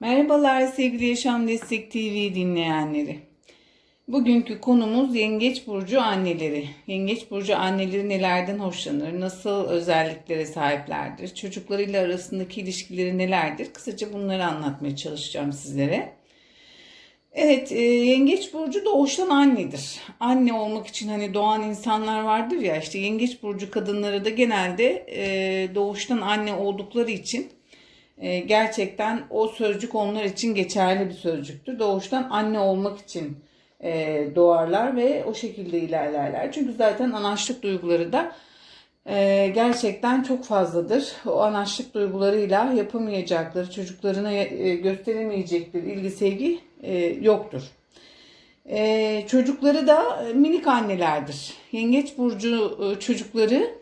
Merhabalar sevgili Yaşam Destek TV dinleyenleri. Bugünkü konumuz Yengeç Burcu anneleri. Yengeç Burcu anneleri nelerden hoşlanır, nasıl özelliklere sahiplerdir, çocuklarıyla arasındaki ilişkileri nelerdir? Kısaca bunları anlatmaya çalışacağım sizlere. Evet, e, Yengeç Burcu doğuştan annedir. Anne olmak için hani doğan insanlar vardır ya işte Yengeç Burcu kadınları da genelde e, doğuştan anne oldukları için gerçekten o sözcük onlar için geçerli bir sözcüktür. Doğuştan anne olmak için e, doğarlar ve o şekilde ilerlerler. Çünkü zaten anaçlık duyguları da e, gerçekten çok fazladır. O anaçlık duygularıyla yapamayacakları, çocuklarına e, gösteremeyecekleri ilgi, sevgi e, yoktur. E, çocukları da minik annelerdir. Yengeç burcu e, çocukları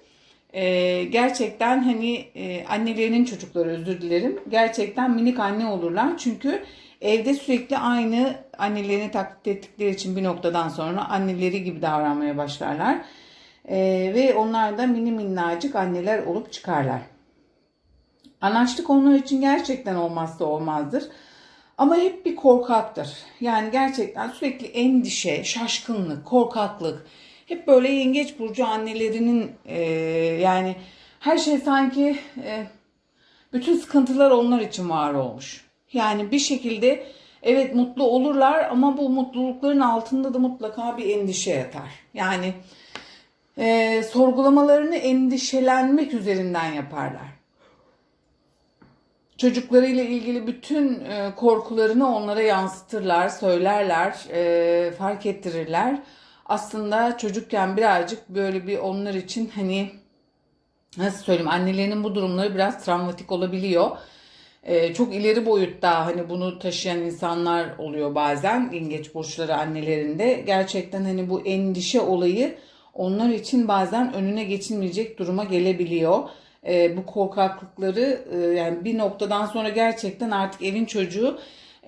e, gerçekten hani e, annelerinin çocukları özür dilerim. Gerçekten minik anne olurlar. Çünkü evde sürekli aynı annelerini taklit ettikleri için bir noktadan sonra anneleri gibi davranmaya başlarlar. E, ve onlar da mini minnacık anneler olup çıkarlar. Anaçlık onlar için gerçekten olmazsa olmazdır. Ama hep bir korkaktır. Yani gerçekten sürekli endişe, şaşkınlık, korkaklık. Hep böyle yengeç burcu annelerinin e, yani her şey sanki e, bütün sıkıntılar onlar için var olmuş. Yani bir şekilde evet mutlu olurlar ama bu mutlulukların altında da mutlaka bir endişe yatar. Yani e, sorgulamalarını endişelenmek üzerinden yaparlar çocuklarıyla ilgili bütün e, korkularını onlara yansıtırlar, söylerler, e, fark ettirirler. Aslında çocukken birazcık böyle bir onlar için hani nasıl söyleyeyim annelerinin bu durumları biraz travmatik olabiliyor. E, çok ileri boyutta hani bunu taşıyan insanlar oluyor bazen yengeç burçları annelerinde. Gerçekten hani bu endişe olayı onlar için bazen önüne geçilmeyecek duruma gelebiliyor e, bu korkaklıkları e, yani bir noktadan sonra gerçekten artık evin çocuğu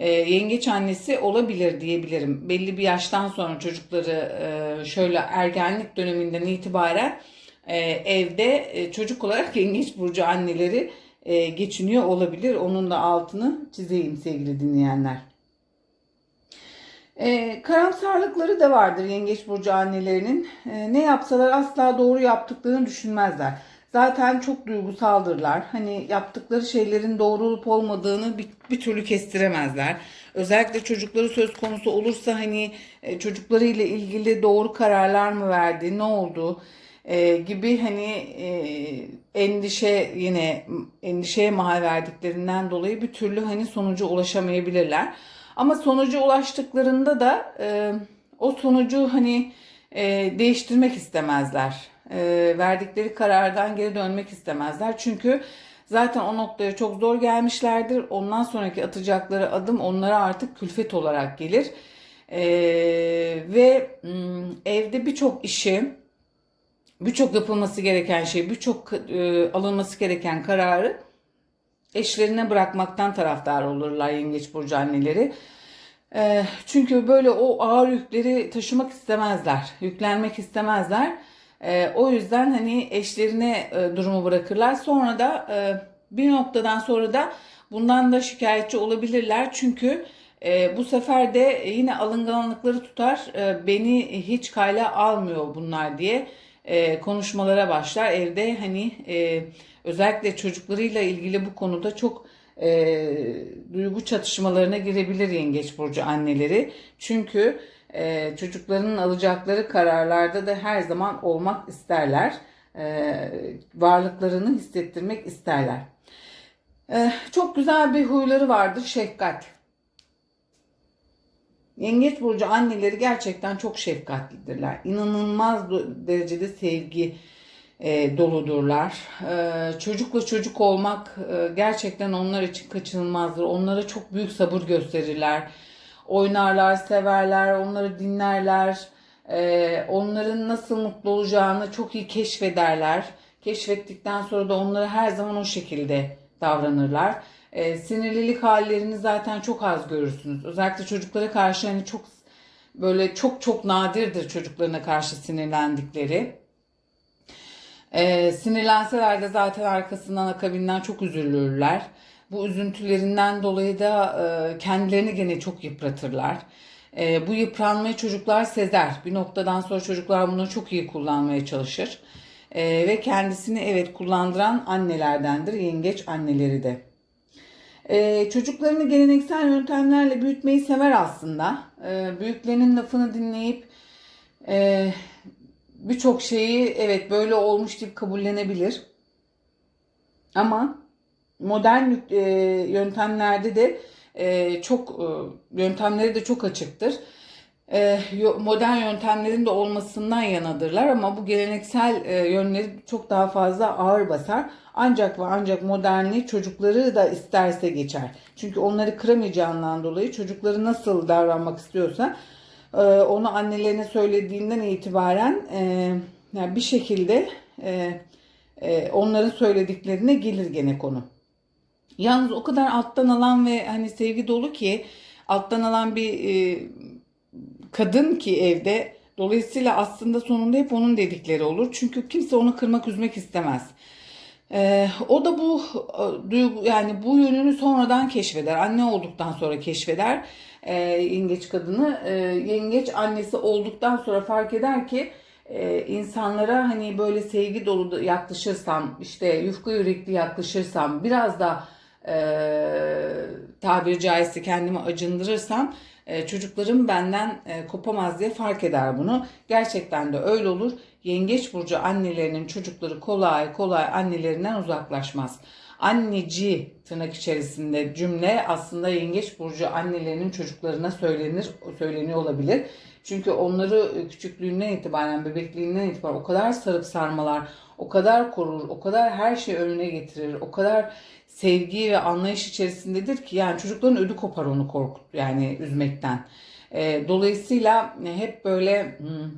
e, yengeç annesi olabilir diyebilirim. Belli bir yaştan sonra çocukları e, şöyle ergenlik döneminden itibaren e, evde çocuk olarak yengeç burcu anneleri geçiniyor olabilir. Onun da altını çizeyim sevgili dinleyenler. Karamsarlıkları da vardır yengeç burcu annelerinin. Ne yapsalar asla doğru yaptıklarını düşünmezler. Zaten çok duygusaldırlar. Hani yaptıkları şeylerin doğru olup olmadığını bir, bir türlü kestiremezler. Özellikle çocukları söz konusu olursa hani e, çocuklarıyla ilgili doğru kararlar mı verdi, ne oldu e, gibi hani e, endişe yine endişeye mahal verdiklerinden dolayı bir türlü hani sonuca ulaşamayabilirler. Ama sonuca ulaştıklarında da e, o sonucu hani e, değiştirmek istemezler e, verdikleri karardan geri dönmek istemezler. Çünkü zaten o noktaya çok zor gelmişlerdir. Ondan sonraki atacakları adım onlara artık külfet olarak gelir. E, ve evde birçok işi, birçok yapılması gereken şey, birçok e, alınması gereken kararı eşlerine bırakmaktan taraftar olurlar yengeç burcu anneleri. E, çünkü böyle o ağır yükleri taşımak istemezler, yüklenmek istemezler. E, o yüzden hani eşlerine e, durumu bırakırlar. Sonra da e, bir noktadan sonra da bundan da şikayetçi olabilirler. Çünkü e, bu sefer de yine alınganlıkları tutar. E, beni hiç kayla almıyor bunlar diye e, konuşmalara başlar. Evde hani e, özellikle çocuklarıyla ilgili bu konuda çok e, duygu çatışmalarına girebilir yengeç burcu anneleri. Çünkü e, çocuklarının alacakları kararlarda da her zaman olmak isterler. E, varlıklarını hissettirmek isterler. E, çok güzel bir huyları vardır şefkat. Yengeç burcu anneleri gerçekten çok şefkatlidirler. İnanılmaz derecede sevgi e, doludurlar. E, çocukla çocuk olmak e, gerçekten onlar için kaçınılmazdır. Onlara çok büyük sabır gösterirler oynarlar, severler, onları dinlerler. Ee, onların nasıl mutlu olacağını çok iyi keşfederler. Keşfettikten sonra da onları her zaman o şekilde davranırlar. Ee, sinirlilik hallerini zaten çok az görürsünüz. Özellikle çocuklara karşı hani çok böyle çok çok nadirdir çocuklarına karşı sinirlendikleri. Ee, sinirlenseler de zaten arkasından akabinden çok üzülürler. Bu üzüntülerinden dolayı da e, kendilerini gene çok yıpratırlar. E, bu yıpranmayı çocuklar sezer. Bir noktadan sonra çocuklar bunu çok iyi kullanmaya çalışır. E, ve kendisini evet kullandıran annelerdendir. Yengeç anneleri de. Ee, çocuklarını geleneksel yöntemlerle büyütmeyi sever aslında. Ee, büyüklerinin lafını dinleyip e, birçok şeyi evet böyle olmuş deyip kabullenebilir. Ama modern e, yöntemlerde de e, çok e, yöntemleri de çok açıktır. E, modern yöntemlerin de olmasından yanadırlar ama bu geleneksel e, yönleri çok daha fazla ağır basar. Ancak ve ancak modernliği çocukları da isterse geçer. Çünkü onları kıramayacağından dolayı çocukları nasıl davranmak istiyorsa e, onu annelerine söylediğinden itibaren e, yani bir şekilde e, e, onların söylediklerine gelir gene konu. Yalnız o kadar alttan alan ve hani sevgi dolu ki alttan alan bir e, kadın ki evde dolayısıyla aslında sonunda hep onun dedikleri olur. Çünkü kimse onu kırmak üzmek istemez. Ee, o da bu e, duygu yani bu yönünü sonradan keşfeder. Anne olduktan sonra keşfeder. Ee, yengeç kadını e, yengeç annesi olduktan sonra fark eder ki e, insanlara hani böyle sevgi dolu yaklaşırsam işte yufka yürekli yaklaşırsam biraz da e, tabiri caizse kendimi acındırırsam e, çocuklarım benden e, kopamaz diye fark eder bunu. Gerçekten de öyle olur. Yengeç burcu annelerinin çocukları kolay kolay annelerinden uzaklaşmaz. Anneci tırnak içerisinde cümle aslında yengeç burcu annelerinin çocuklarına söylenir, söyleniyor olabilir. Çünkü onları küçüklüğünden itibaren, bebekliğinden itibaren o kadar sarıp sarmalar, o kadar korur, o kadar her şeyi önüne getirir, o kadar sevgi ve anlayış içerisindedir ki yani çocukların ödü kopar onu korkut yani üzmekten. E, dolayısıyla hep böyle hmm,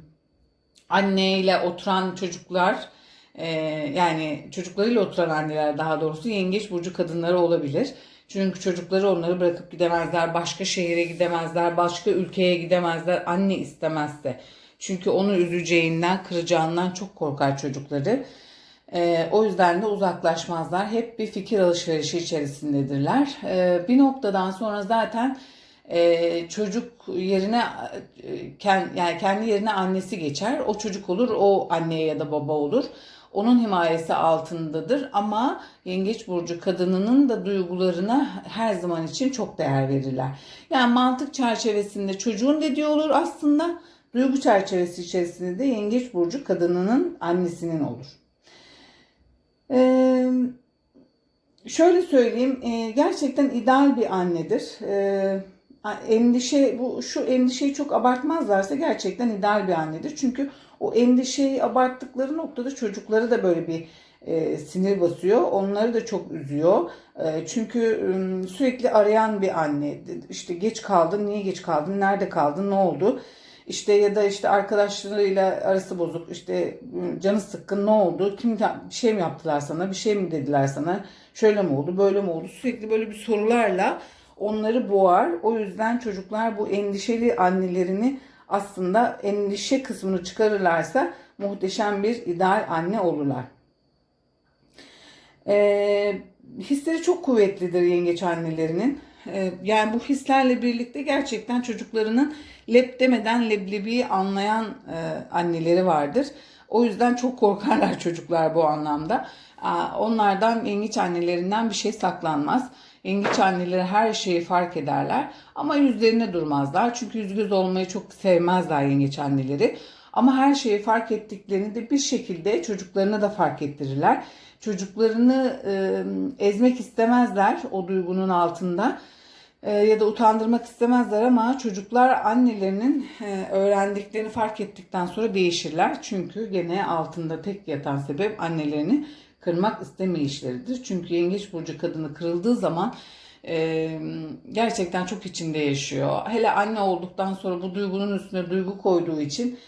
anneyle oturan çocuklar e, yani çocuklarıyla oturan anneler daha doğrusu yengeç burcu kadınları olabilir. Çünkü çocukları onları bırakıp gidemezler, başka şehire gidemezler, başka ülkeye gidemezler anne istemezse. Çünkü onu üzeceğinden, kıracağından çok korkar çocukları. Ee, o yüzden de uzaklaşmazlar. Hep bir fikir alışverişi içerisindedirler. Ee, bir noktadan sonra zaten e, çocuk yerine e, kend, yani kendi yerine annesi geçer. O çocuk olur, o anneye ya da baba olur. Onun himayesi altındadır ama yengeç burcu kadınının da duygularına her zaman için çok değer verirler. Yani mantık çerçevesinde çocuğun dediği olur aslında. Duygu çerçevesi içerisinde de yengeç burcu kadınının annesinin olur. Ee, şöyle söyleyeyim, e, gerçekten ideal bir annedir. Ee, endişe bu şu endişeyi çok abartmazlarsa gerçekten ideal bir annedir. Çünkü o endişeyi abarttıkları noktada çocukları da böyle bir e, sinir basıyor. Onları da çok üzüyor. E, çünkü e, sürekli arayan bir anne. İşte geç kaldın, niye geç kaldın, nerede kaldın, ne oldu? İşte ya da işte arkadaşlarıyla arası bozuk, işte canı sıkkın ne oldu, kim bir şey mi yaptılar sana, bir şey mi dediler sana, şöyle mi oldu, böyle mi oldu? Sürekli böyle bir sorularla onları boğar. O yüzden çocuklar bu endişeli annelerini aslında endişe kısmını çıkarırlarsa muhteşem bir ideal anne olurlar. Ee, hisleri çok kuvvetlidir yengeç annelerinin. Ee, yani bu hislerle birlikte gerçekten çocuklarının lep demeden leblebiyi anlayan e, anneleri vardır. O yüzden çok korkarlar çocuklar bu anlamda. Onlardan yengeç annelerinden bir şey saklanmaz. Yengeç anneleri her şeyi fark ederler ama yüzlerine durmazlar. Çünkü yüz göz olmayı çok sevmezler yengeç anneleri. Ama her şeyi fark ettiklerini de bir şekilde çocuklarına da fark ettirirler. Çocuklarını e, ezmek istemezler o duygunun altında e, ya da utandırmak istemezler ama çocuklar annelerinin e, öğrendiklerini fark ettikten sonra değişirler. Çünkü gene altında tek yatan sebep annelerini kırmak istemeyişleridir. Çünkü yengeç burcu kadını kırıldığı zaman e, gerçekten çok içinde yaşıyor. Hele anne olduktan sonra bu duygunun üstüne duygu koyduğu için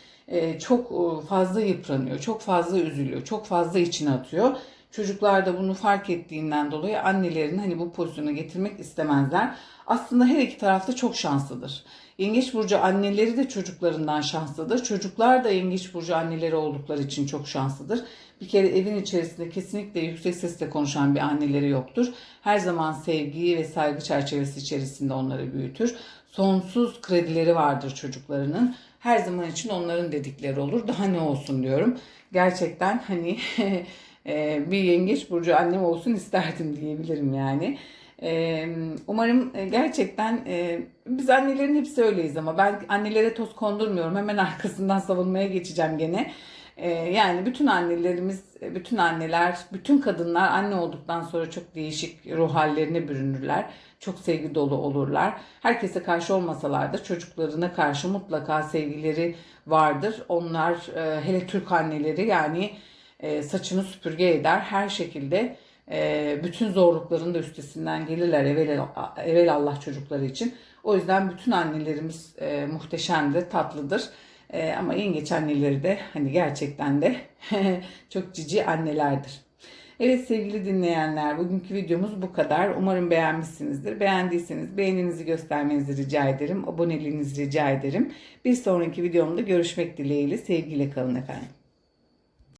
çok fazla yıpranıyor, çok fazla üzülüyor, çok fazla içine atıyor. Çocuklar da bunu fark ettiğinden dolayı annelerini hani bu pozisyona getirmek istemezler. Aslında her iki tarafta çok şanslıdır. Yengeç burcu anneleri de çocuklarından şanslıdır. Çocuklar da yengeç burcu anneleri oldukları için çok şanslıdır. Bir kere evin içerisinde kesinlikle yüksek sesle konuşan bir anneleri yoktur. Her zaman sevgi ve saygı çerçevesi içerisinde onları büyütür. Sonsuz kredileri vardır çocuklarının. Her zaman için onların dedikleri olur. Daha ne olsun diyorum. Gerçekten hani e, bir yengeç burcu annem olsun isterdim diyebilirim yani. Ee, Umarım e, gerçekten e, biz annelerin hepsi öyleyiz ama ben annelere toz kondurmuyorum. Hemen arkasından savunmaya geçeceğim gene. Ee, Yani bütün annelerimiz, bütün anneler, bütün kadınlar anne olduktan sonra çok değişik ruh hallerine bürünürler. Çok sevgi dolu olurlar. Herkese karşı olmasalar da çocuklarına karşı mutlaka sevgileri vardır. Onlar e, hele Türk anneleri yani e, saçını süpürge eder. Her şekilde e, bütün zorlukların da üstesinden gelirler evvel, Allah çocukları için. O yüzden bütün annelerimiz muhteşemdir, tatlıdır. E, ama yengeç anneleri de hani gerçekten de çok cici annelerdir. Evet sevgili dinleyenler bugünkü videomuz bu kadar. Umarım beğenmişsinizdir. Beğendiyseniz beğeninizi göstermenizi rica ederim. Aboneliğinizi rica ederim. Bir sonraki videomda görüşmek dileğiyle sevgiyle kalın efendim.